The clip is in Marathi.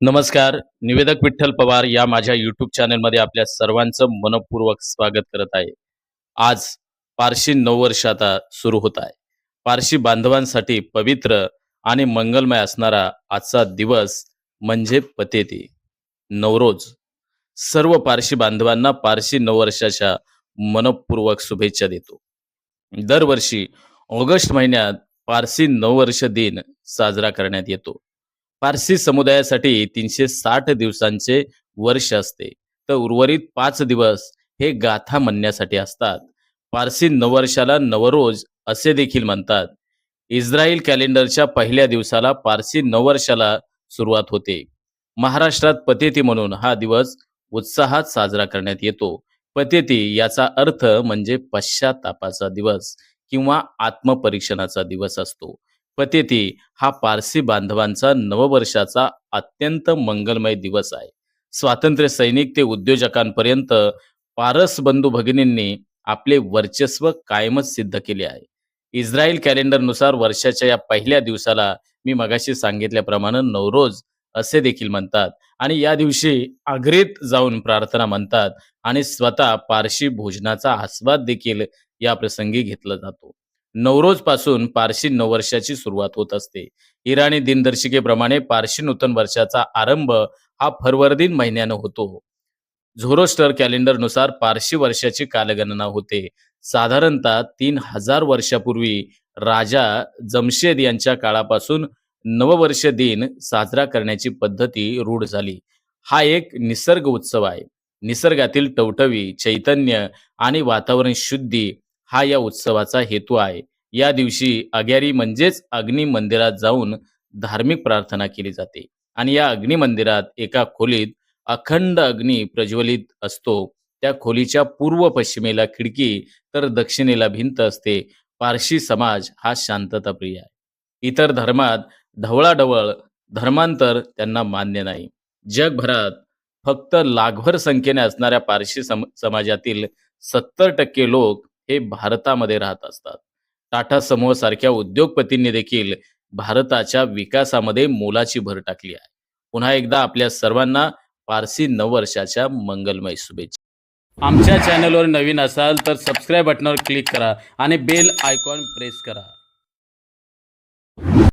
नमस्कार निवेदक विठ्ठल पवार या माझ्या युट्यूब चॅनलमध्ये आपल्या सर्वांचं मनपूर्वक स्वागत करत आहे. आज पारशी नववर्ष आता सुरू होत आहे. पारशी बांधवांसाठी पवित्र आणि मंगलमय असणारा आजचा दिवस म्हणजे पतेती. नवरोज सर्व पारशी बांधवांना पारशी नववर्षाच्या मनपूर्वक शुभेच्छा देतो. दरवर्षी ऑगस्ट महिन्यात पारसी नववर्ष दिन साजरा करण्यात येतो. पारसी समुदायासाठी तीनशे साठ दिवसांचे वर्ष असते. तर उर्वरित पाच दिवस हे गाथा म्हणण्यासाठी असतात. पारसी नववर्षाला नवरोज असे देखील म्हणतात. इस्रायल कॅलेंडरच्या पहिल्या दिवसाला पारसी नववर्षाला सुरुवात होते. महाराष्ट्रात पतेती म्हणून हा दिवस उत्साहात साजरा करण्यात येतो. पतेती याचा अर्थ म्हणजे पश्चातापाचा दिवस किंवा आत्मपरीक्षणाचा दिवस असतो. पतेती हा पारसी बांधवांचा नववर्षाचा अत्यंत मंगलमय दिवस आहे. स्वातंत्र्य सैनिक ते उद्योजकांपर्यंत पारस बंधू भगिनींनी आपले वर्चस्व कायमच सिद्ध केले आहे. इस्रायल कॅलेंडरनुसार वर्षाच्या या पहिल्या दिवसाला मी मगाशी सांगितल्याप्रमाणे नवरोज असे देखील म्हणतात आणि या दिवशी आग्रेत जाऊन प्रार्थना म्हणतात आणि स्वतः पारशी भोजनाचा आस्वाद देखील या प्रसंगी घेतला जातो. नवरोजपासून पारशी नववर्षाची सुरुवात होत असते. इराणी दिनदर्शिकेप्रमाणे पारशी नूतन वर्षाचा आरंभ हा फरवरदीन महिन्यानं होतो. झोरोस्टर कॅलेंडरनुसार पारशी वर्षाची कालगणना होते. साधारणतः तीन हजार वर्षापूर्वी राजा जमशेद यांच्या काळापासून नववर्ष दिन साजरा करण्याची पद्धती रूढ झाली. हा एक निसर्ग उत्सव आहे. निसर्गातील टवटवी चैतन्य आणि वातावरण शुद्धी हा या उत्सवाचा हेतू आहे. या दिवशी अग्यारी म्हणजेच अग्नी मंदिरात जाऊन धार्मिक प्रार्थना केली जाते आणि या अग्नी मंदिरात एका खोलीत अखंड अग्नी प्रज्वलित असतो. त्या खोलीच्या पूर्व पश्चिमेला खिडकी तर दक्षिणेला भिंत असते. पारशी समाज हा शांतता प्रिय आहे. इतर धर्मात ढवळाढवळ धर्मांतर त्यांना मान्य नाही. जगभरात फक्त लाखभर संख्येने असणाऱ्या पारशी सम समाजातील सत्तर टक्के लोक हे भारतामध्ये राहत असतात. टाटा समूह सारख्या उद्योगपतींनी देखील भारताच्या विकासामध्ये मोलाची भर टाकली आहे. पुन्हा एकदा आपल्या सर्वांना पारसी नववर्षाच्या मंगलमय शुभेच्छा. आमच्या चॅनलवर नवीन असाल तर सबस्क्राईब बटनावर क्लिक करा आणि बेल आयकॉन प्रेस करा.